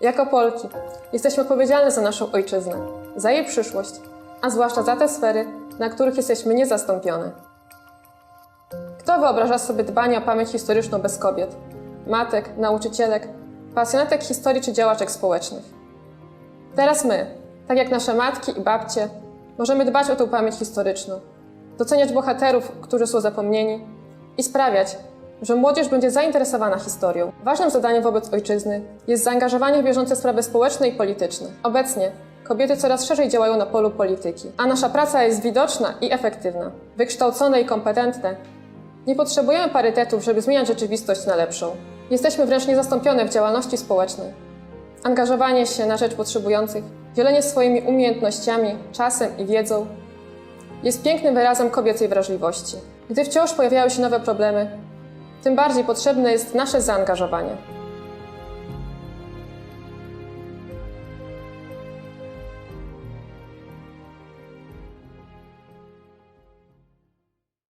Jako Polki jesteśmy odpowiedzialne za naszą ojczyznę, za jej przyszłość, a zwłaszcza za te sfery, na których jesteśmy niezastąpione. Kto wyobraża sobie dbanie o pamięć historyczną bez kobiet, matek, nauczycielek, pasjonatek historii czy działaczek społecznych? Teraz my, tak jak nasze matki i babcie, możemy dbać o tę pamięć historyczną, doceniać bohaterów, którzy są zapomnieni i sprawiać, że młodzież będzie zainteresowana historią. Ważnym zadaniem wobec ojczyzny jest zaangażowanie w bieżące sprawy społeczne i polityczne. Obecnie kobiety coraz szerzej działają na polu polityki, a nasza praca jest widoczna i efektywna. Wykształcone i kompetentne, nie potrzebujemy parytetów, żeby zmieniać rzeczywistość na lepszą. Jesteśmy wręcz niezastąpione w działalności społecznej. Angażowanie się na rzecz potrzebujących, dzielenie swoimi umiejętnościami, czasem i wiedzą jest pięknym wyrazem kobiecej wrażliwości. Gdy wciąż pojawiają się nowe problemy, tym bardziej potrzebne jest nasze zaangażowanie.